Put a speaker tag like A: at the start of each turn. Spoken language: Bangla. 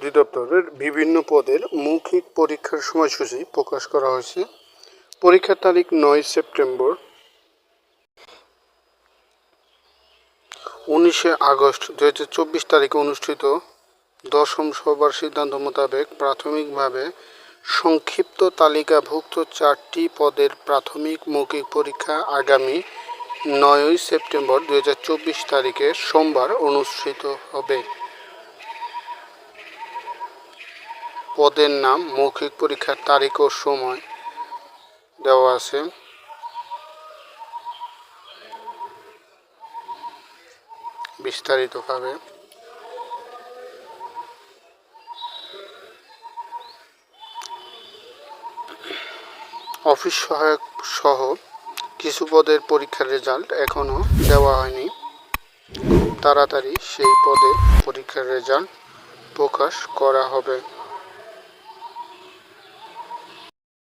A: অধিদপ্তরের বিভিন্ন পদের মৌখিক পরীক্ষার সময়সূচি প্রকাশ করা হয়েছে। পরীক্ষার তারিখ নয় সেপ্টেম্বর। উনিশে আগস্ট দু হাজার চব্বিশ তারিখে অনুষ্ঠিত দশম সভার সিদ্ধান্ত মোতাবেক প্রাথমিকভাবে সংক্ষিপ্ত তালিকাভুক্ত চারটি পদের প্রাথমিক মৌখিক পরীক্ষা আগামী নয়ই সেপ্টেম্বর দু হাজার চব্বিশ তারিখে সোমবার অনুষ্ঠিত হবে। পদের নাম মৌখিক পরীক্ষার তারিখ ও সময় দেওয়া আছে। বিস্তারিতভাবে। অফিস সহায়ক সহ কিছু পদের পরীক্ষার রেজাল্ট এখনও দেওয়া হয়নি। তাড়াতাড়ি সেই পদের পরীক্ষার রেজাল্ট প্রকাশ করা হবে।